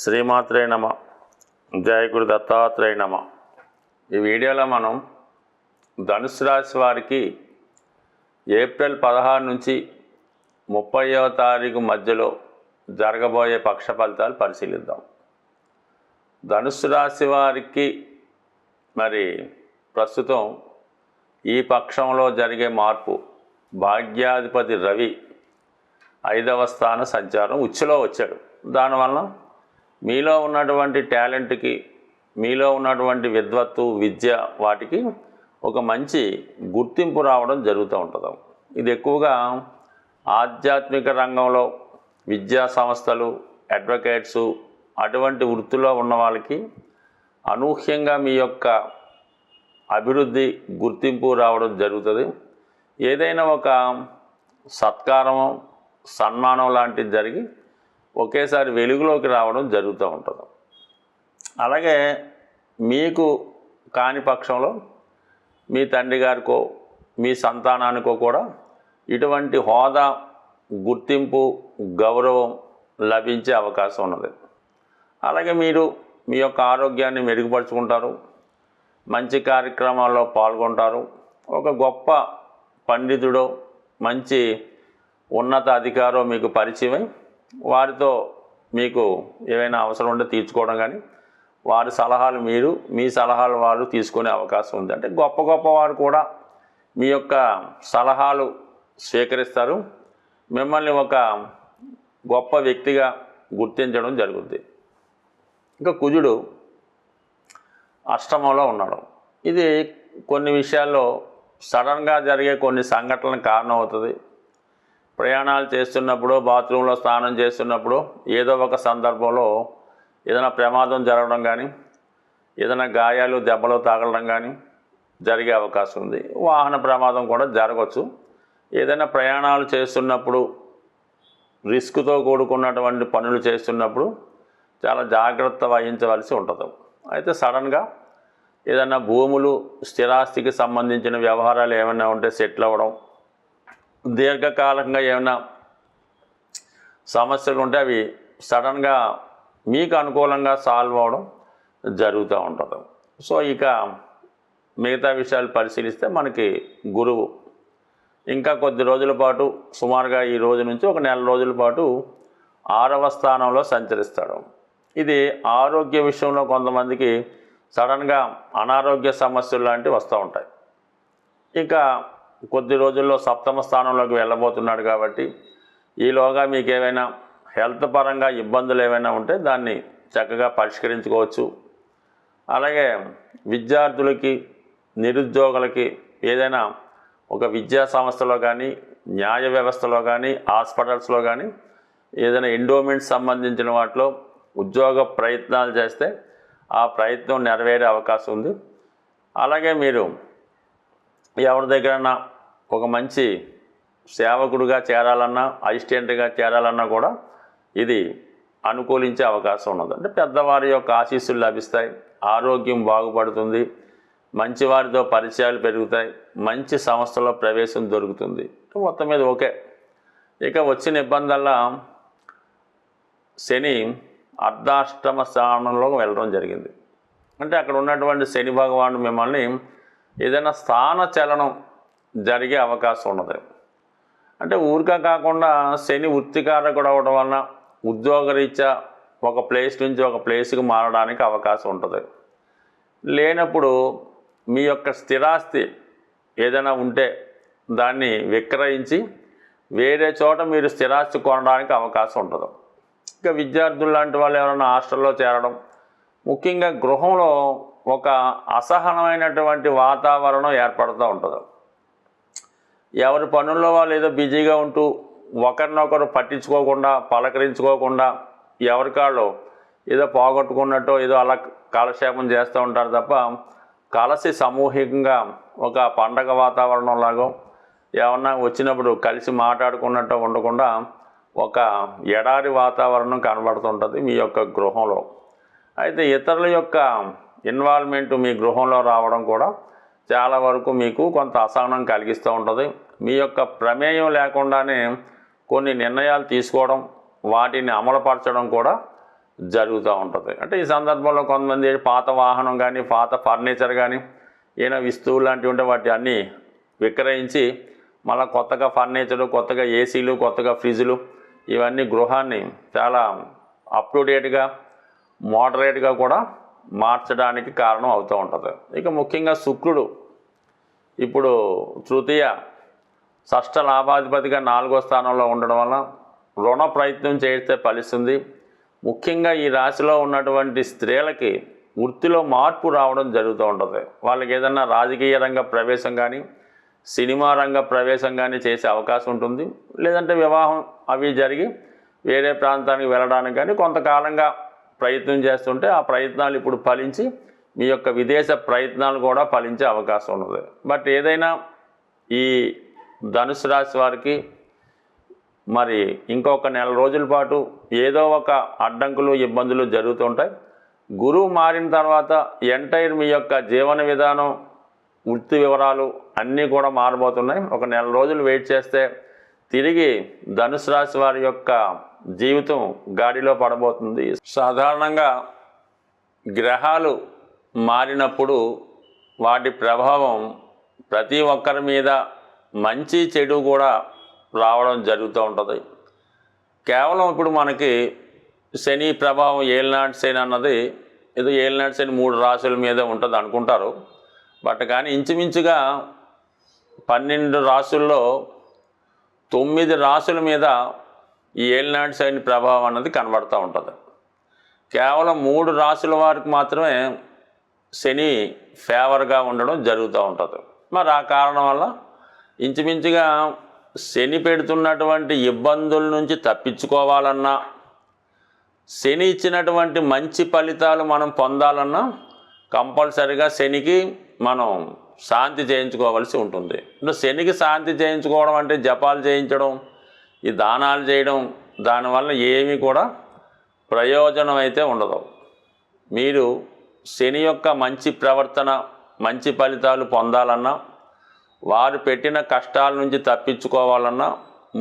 శ్రీమాత్రే నమ. జయగురు దత్తాత్రేయ నమ. ఈ వీడియోలో మనం ధనుసు రాశి వారికి ఏప్రిల్ పదహారు నుంచి ముప్పైవ తారీఖు మధ్యలో జరగబోయే పక్ష ఫలితాలు పరిశీలిద్దాం. ధనుసు రాశి వారికి మరి ప్రస్తుతం ఈ పక్షంలో జరిగే మార్పు భాగ్యాధిపతి రవి ఐదవ స్థాన సంచారం ఉచ్చులో వచ్చాడు. దానివల్ల మీలో ఉన్నటువంటి టాలెంట్కి మీలో ఉన్నటువంటి విద్వత్తు విద్య వాటికి ఒక మంచి గుర్తింపు రావడం జరుగుతూ ఉంటుంది. ఇది ఎక్కువగా ఆధ్యాత్మిక రంగంలో విద్యా సంస్థలు అడ్వకేట్సు అటువంటి వృత్తిలో ఉన్న వాళ్ళకి అనూహ్యంగా మీ యొక్క అభివృద్ధి గుర్తింపు రావడం జరుగుతుంది. ఏదైనా ఒక సత్కారం సన్మానం లాంటిది జరిగి ఒకేసారి వెలుగులోకి రావడం జరుగుతూ ఉంటుంది. అలాగే మీకు కాని పక్షంలో మీ తండ్రి గారికో మీ సంతానానికో కూడా ఇటువంటి హోదా గుర్తింపు గౌరవం లభించే అవకాశం ఉన్నది. అలాగే మీరు మీ యొక్క ఆరోగ్యాన్ని మెరుగుపరుచుకుంటారు. మంచి కార్యక్రమాల్లో పాల్గొంటారు. ఒక గొప్ప పండితుడో మంచి ఉన్నత అధికారో మీకు పరిచయమై వారితో మీకు ఏవైనా అవసరం ఉంటే తీర్చుకోవడం కానీ వారి సలహాలు మీరు మీ సలహాలు వారు తీసుకునే అవకాశం ఉంది. అంటే గొప్ప గొప్ప వారు కూడా మీ యొక్క సలహాలు స్వీకరిస్తారు. మిమ్మల్ని ఒక గొప్ప వ్యక్తిగా గుర్తించడం జరుగుద్ది. ఇంకా కుజుడు అష్టమంలో ఉన్నాడు. ఇది కొన్ని విషయాల్లో సడన్గా జరిగే కొన్ని సంఘటనలకు కారణం అవుతుంది ప్రయాణాలు చేస్తున్నప్పుడు బాత్రూంలో స్నానం చేస్తున్నప్పుడు ఏదో ఒక సందర్భంలో ఏదైనా ప్రమాదం జరగడం కానీ ఏదైనా గాయాలు దెబ్బలు తాగడం కానీ జరిగే అవకాశం ఉంది. వాహన ప్రమాదం కూడా జరగవచ్చు ఏదైనా ప్రయాణాలు చేస్తున్నప్పుడు రిస్క్తో కూడుకున్నటువంటి పనులు చేస్తున్నప్పుడు చాలా జాగ్రత్త వహించవలసి ఉంటుంది. అయితే సడన్గా ఏదైనా భూములు స్థిరాస్తికి సంబంధించిన వ్యవహారాలు ఏమైనా ఉంటే సెటిల్ అవ్వడం దీర్ఘకాలంగా ఏమైనా సమస్యలు ఉంటే అవి సడన్గా మీకు అనుకూలంగా సాల్వ్ అవ్వడం జరుగుతూ ఉంటుంది. సో ఇక మిగతా విషయాలు పరిశీలిస్తే మనకి గురువు ఇంకా కొద్ది రోజుల పాటు సుమారుగా ఈ రోజు నుంచి ఒక నెల రోజుల పాటు ఆరవ స్థానంలో సంచరిస్తాడు. ఇది ఆరోగ్య విషయంలో కొంతమందికి సడన్గా అనారోగ్య సమస్యలు లాంటివి వస్తూ ఉంటాయి. ఇంకా కొద్ది రోజుల్లో సప్తమ స్థానంలోకి వెళ్ళబోతున్నాడు కాబట్టి ఈలోగా మీకు ఏమైనా హెల్త్ పరంగా ఇబ్బందులు ఏమైనా ఉంటే దాన్ని చక్కగా పరిష్కరించుకోవచ్చు. అలాగే విద్యార్థులకి నిరుద్యోగులకి ఏదైనా ఒక విద్యా సంస్థలో కానీ న్యాయ వ్యవస్థలో కానీ హాస్పిటల్స్లో కానీ ఏదైనా ఎండోమెంట్ సంబంధించిన వాటిలో ఉద్యోగ ప్రయత్నాలు చేస్తే ఆ ప్రయత్నం నెరవేరే అవకాశం ఉంది. అలాగే మీరు ఎవరి దగ్గరన్నా ఒక మంచి సేవకుడుగా చేరాలన్నా అసిస్టెంట్గా చేరాలన్నా కూడా ఇది అనుకూలించే అవకాశం ఉన్నది. అంటే పెద్దవారి యొక్క ఆశీస్సులు లభిస్తాయి ఆరోగ్యం బాగుపడుతుంది మంచి వారితో పరిచయాలు పెరుగుతాయి మంచి సంస్థలో ప్రవేశం దొరుకుతుంది. మొత్తం మీద ఓకే. ఇక వచ్చిన ఇబ్బందల్లా శని అర్ధాష్టమ స్థానంలో వెళ్ళడం జరిగింది. అంటే అక్కడ ఉన్నటువంటి శని భగవానుడు మిమ్మల్ని ఏదైనా స్థాన చలనం జరిగే అవకాశం ఉన్నది. అంటే ఊరిక కాకుండా శని వృత్తికారకుడు అవ్వడం వలన ఉద్యోగరీత్యా ఒక ప్లేస్ నుంచి ఒక ప్లేస్కి మారడానికి అవకాశం ఉంటుంది. లేనప్పుడు మీ యొక్క స్థిరాస్తి ఏదైనా ఉంటే దాన్ని విక్రయించి వేరే చోట మీరు స్థిరాస్తి కొనడానికి అవకాశం ఉంటుంది. ఇంకా విద్యార్థులు లాంటి వాళ్ళు ఎవరైనా హాస్టల్లో చేరడం ముఖ్యంగా గృహంలో ఒక అసహనమైనటువంటి వాతావరణం ఏర్పడుతూ ఉంటుంది. ఎవరి పనుల్లో వాళ్ళు ఏదో బిజీగా ఉంటూ ఒకరినొకరు పట్టించుకోకుండా పలకరించుకోకుండా ఎవరికాళ్ళు ఏదో పోగొట్టుకున్నట్టు ఏదో అలా కాలక్షేపం చేస్తూ ఉంటారు తప్ప కలిసి సామూహికంగా ఒక పండగ వాతావరణం లాగో ఏమన్నా వచ్చినప్పుడు కలిసి మాట్లాడుకున్నట్టు ఉండకుండా ఒక ఎడారి వాతావరణం కనబడుతుంటుంది మీ యొక్క గృహంలో. అయితే ఇతరుల యొక్క ఇన్వాల్వ్మెంట్ మీ గృహంలో రావడం కూడా చాలా వరకు మీకు కొంత అసహనం కలిగిస్తూ ఉంటుంది. మీ యొక్క ప్రమేయం లేకుండానే కొన్ని నిర్ణయాలు తీసుకోవడం వాటిని అమలుపరచడం కూడా జరుగుతూ ఉంటుంది. అంటే ఈ సందర్భంలో కొంతమంది పాత వాహనం కానీ పాత ఫర్నిచర్ కానీ ఏమైనా వస్తువులు లాంటివి ఉంటే వాటి అన్నీ విక్రయించి మళ్ళీ కొత్తగా ఫర్నిచరు కొత్తగా ఏసీలు కొత్తగా ఫ్రిడ్జ్లు ఇవన్నీ గృహాన్ని చాలా అప్ టు డేట్గా మోడరేట్గా కూడా మార్చడానికి కారణం అవుతూ ఉంటుంది. ఇక ముఖ్యంగా శుక్రుడు ఇప్పుడు తృతీయ షష్ట లాభాధిపతిగా నాలుగో స్థానంలో ఉండడం వల్ల రుణ ప్రయత్నం చేస్తే ఫలిస్తుంది. ముఖ్యంగా ఈ రాశిలో ఉన్నటువంటి స్త్రీలకి వృత్తిలో మార్పు రావడం జరుగుతూ ఉంటుంది. వాళ్ళకి ఏదన్నా రాజకీయ రంగ ప్రవేశం కానీ సినిమా రంగ ప్రవేశం కానీ చేసే అవకాశం ఉంటుంది. లేదంటే వివాహం అవి జరిగి వేరే ప్రాంతానికి వెళ్ళడానికి కానీ కొంతకాలంగా ప్రయత్నం చేస్తుంటే ఆ ప్రయత్నాలు ఇప్పుడు ఫలించి మీ యొక్క విదేశ ప్రయత్నాలు కూడా ఫలించే అవకాశం ఉన్నది. బట్ ఏదైనా ఈ ధనుసు రాశి వారికి మరి ఇంకొక నెల రోజుల పాటు ఏదో ఒక అడ్డంకులు ఇబ్బందులు జరుగుతుంటాయి. గురువు మారిన తర్వాత ఎంటైర్ మీ యొక్క జీవన విధానం వృత్తి వివరాలు అన్నీ కూడా మారబోతున్నాయి. ఒక నెల రోజులు వెయిట్ చేస్తే తిరిగి ధనుసు రాశి వారి యొక్క జీవితం గాడిలో పడబోతుంది. సాధారణంగా గ్రహాలు మారినప్పుడు వాటి ప్రభావం ప్రతి ఒక్కరి మీద మంచి చెడు కూడా రావడం జరుగుతూ ఉంటుంది. కేవలం ఇప్పుడు మనకి శని ప్రభావం ఏలినాటి శని అన్నది ఏదో ఏలినాటి శని మూడు రాశుల మీద ఉంటుంది అనుకుంటారు. బట్ కానీ ఇంచుమించుగా పన్నెండు రాసుల్లో తొమ్మిది రాసుల మీద ఈ ఏలినాటి శని ప్రభావం అన్నది కనబడుతూ ఉంటుంది. కేవలం మూడు రాసుల వారికి మాత్రమే శని ఫేవర్గా ఉండడం జరుగుతూ ఉంటుంది. మరి ఆ కారణం వల్ల ఇంచుమించుగా శని పెడుతున్నటువంటి ఇబ్బందుల నుంచి తప్పించుకోవాలన్నా శని ఇచ్చినటువంటి మంచి ఫలితాలు మనం పొందాలన్నా కంపల్సరిగా శనికి మనం శాంతి చేయించుకోవలసి ఉంటుంది. శనికి శాంతి చేయించుకోవడం అంటే జపాలు చేయించడం ఈ దానాలు చేయడం దానివల్ల ఏమీ కూడా ప్రయోజనం అయితే ఉండదు. మీరు శని యొక్క మంచి ప్రవర్తన మంచి ఫలితాలు పొందాలన్నా వారు పెట్టిన కష్టాల నుంచి తప్పించుకోవాలన్నా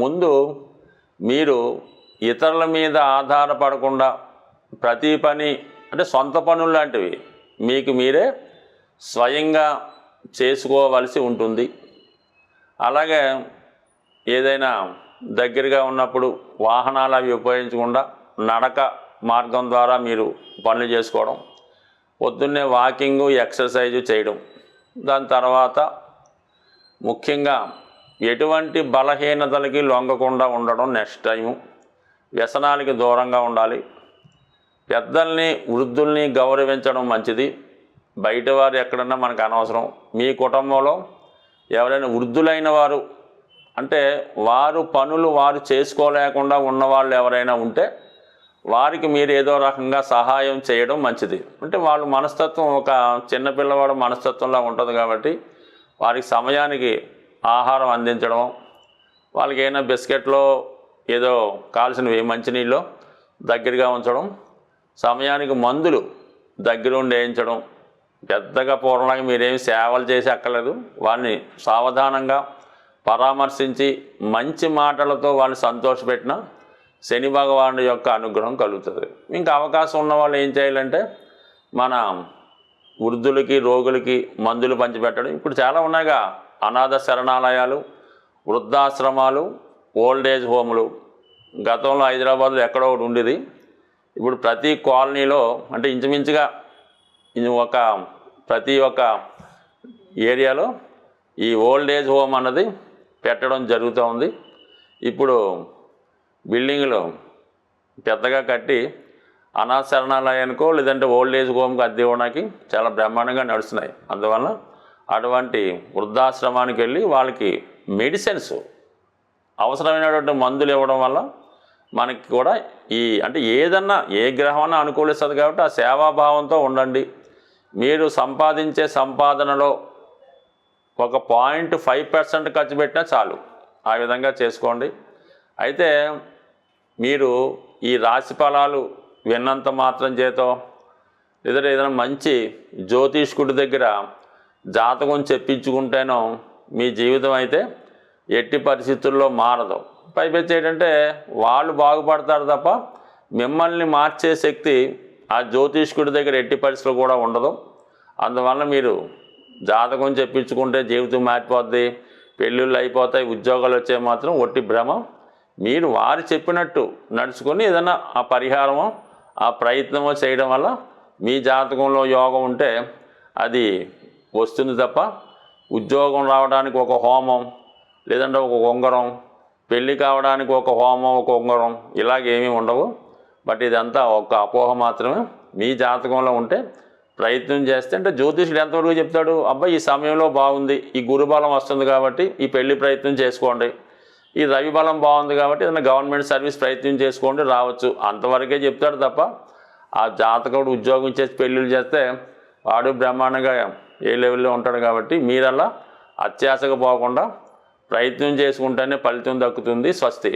ముందు మీరు ఇతరుల మీద ఆధారపడకుండా ప్రతి పని అంటే సొంత పనులు లాంటివి మీకు మీరే స్వయంగా చేసుకోవలసి ఉంటుంది. అలాగే ఏదైనా దగ్గరగా ఉన్నప్పుడు వాహనాలు అవి ఉపయోగించకుండా నడక మార్గం ద్వారా మీరు పనులు చేసుకోవడం పొద్దున్నే వాకింగు ఎక్సర్సైజు చేయడం. దాని తర్వాత ముఖ్యంగా ఎటువంటి బలహీనతలకి లొంగకుండా ఉండడం నెక్స్ట్ టైము. వ్యసనాలకి దూరంగా ఉండాలి. పెద్దల్ని వృద్ధుల్ని గౌరవించడం మంచిది. బయట వారు ఎక్కడన్నా మనకు అనవసరం. మీ కుటుంబంలో ఎవరైనా వృద్ధులైన వారు అంటే వారు పనులు వారు చేసుకోలేకుండా ఉన్నవాళ్ళు ఎవరైనా ఉంటే వారికి మీరు ఏదో రకంగా సహాయం చేయడం మంచిది. అంటే వాళ్ళు మనస్తత్వం ఒక చిన్నపిల్లవాడు మనస్తత్వంలా ఉంటుంది కాబట్టి వారికి సమయానికి ఆహారం అందించడం వాళ్ళకి ఏమైనా బిస్కెట్లో ఏదో కావాల్సినవి మంచినీళ్ళు దగ్గరగా ఉంచడం సమయానికి మందులు దగ్గరుండి వేయించడం పెద్దగా పూర్ణంగా మీరేమి సేవలు చేసి అక్కర్లేదు. వారిని సావధానంగా పరామర్శించి మంచి మాటలతో వాళ్ళని సంతోషపెట్టిన శని భగవానుడి యొక్క అనుగ్రహం కలుగుతుంది. ఇంకా అవకాశం ఉన్న వాళ్ళు ఏం చేయాలంటే మన వృద్ధులకి రోగులకి మందులు పంచిపెట్టడం. ఇప్పుడు చాలా ఉన్నాయిగా. అనాథ శరణాలయాలు వృద్ధాశ్రమాలు ఓల్డ్ ఏజ్ హోములు. గతంలో హైదరాబాద్లో ఎక్కడో ఒకటి ఉండేది. ఇప్పుడు ప్రతి కాలనీలో అంటే ఇంచుమించుగా ఇది ఒక ప్రతి ఒక్క ఏరియాలో ఈ ఓల్డ్ ఏజ్ హోమ్ అన్నది పెట్టడం జరుగుతూ ఉంది. ఇప్పుడు బిల్డింగ్లు పెద్దగా కట్టి అనాశరణాలయానికో లేదంటే ఓల్డ్ ఏజ్ హోమ్కి అద్దె ఇవ్వడానికి చాలా బ్రహ్మాండంగా నడుస్తున్నాయి. అందువల్ల అటువంటి వృద్ధాశ్రమానికి వెళ్ళి వాళ్ళకి మెడిసిన్స్ అవసరమైనటువంటి మందులు ఇవ్వడం వల్ల మనకి కూడా ఈ అంటే ఏదన్నా ఏ గ్రహమన్నా అనుకూలిస్తుంది కాబట్టి ఆ సేవాభావంతో ఉండండి. మీరు సంపాదించే సంపాదనలో ఒక పాయింట్ ఫైవ్ పర్సెంట్ ఖర్చు పెట్టినా చాలు. ఆ విధంగా చేసుకోండి. అయితే మీరు ఈ రాశి ఫలాలు విన్నంత మాత్రం చేతో లేదా ఏదైనా మంచి జ్యోతిష్కుడి దగ్గర జాతకం చెప్పించుకుంటేనో మీ జీవితం అయితే ఎట్టి పరిస్థితుల్లో మారదు. పైపెచ్చి ఏంటంటే వాళ్ళు బాగుపడతారు తప్ప మిమ్మల్ని మార్చే శక్తి ఆ జ్యోతిష్కుడి దగ్గర ఎట్టి పరిస్థితులు కూడా ఉండదు. అందువల్ల మీరు జాతకం చెప్పించుకుంటే జీవితం మారిపోద్ది పెళ్ళిళ్ళు అయిపోతాయి ఉద్యోగాలు వచ్చే మాత్రం ఒట్టి భ్రమ. మీరు వారు చెప్పినట్టు నడుచుకొని ఏదైనా ఆ పరిహారమో ఆ ప్రయత్నమో చేయడం వల్ల మీ జాతకంలో యోగం ఉంటే అది వస్తుంది తప్ప ఉద్యోగం రావడానికి ఒక హోమం లేదంటే ఒక ఉంగరం పెళ్ళి కావడానికి ఒక హోమం ఒక ఉంగరం ఇలాగేమీ ఉండవు. బట్ ఇదంతా ఒక అపోహ మాత్రమే. మీ జాతకంలో ఉంటే ప్రయత్నం చేస్తే అంటే జ్యోతిషుడు ఎంతవరకు చెప్తాడు? అబ్బాయి ఈ సమయంలో బాగుంది. ఈ గురుబలం వస్తుంది కాబట్టి ఈ పెళ్ళి ప్రయత్నం చేసుకోండి. ఈ రవి బలం బాగుంది కాబట్టి ఏదైనా గవర్నమెంట్ సర్వీస్ ప్రయత్నం చేసుకోండి రావచ్చు. అంతవరకే చెప్తాడు తప్ప ఆ జాతకుడు ఉద్యోగం చేసి పెళ్ళిళ్ళు చేస్తే వాడు బ్రహ్మాండంగా ఏ లెవెల్లో ఉంటాడు కాబట్టి మీరలా అత్యాశకు పోకుండా ప్రయత్నం చేసుకుంటేనే ఫలితం దక్కుతుంది. స్వస్తి.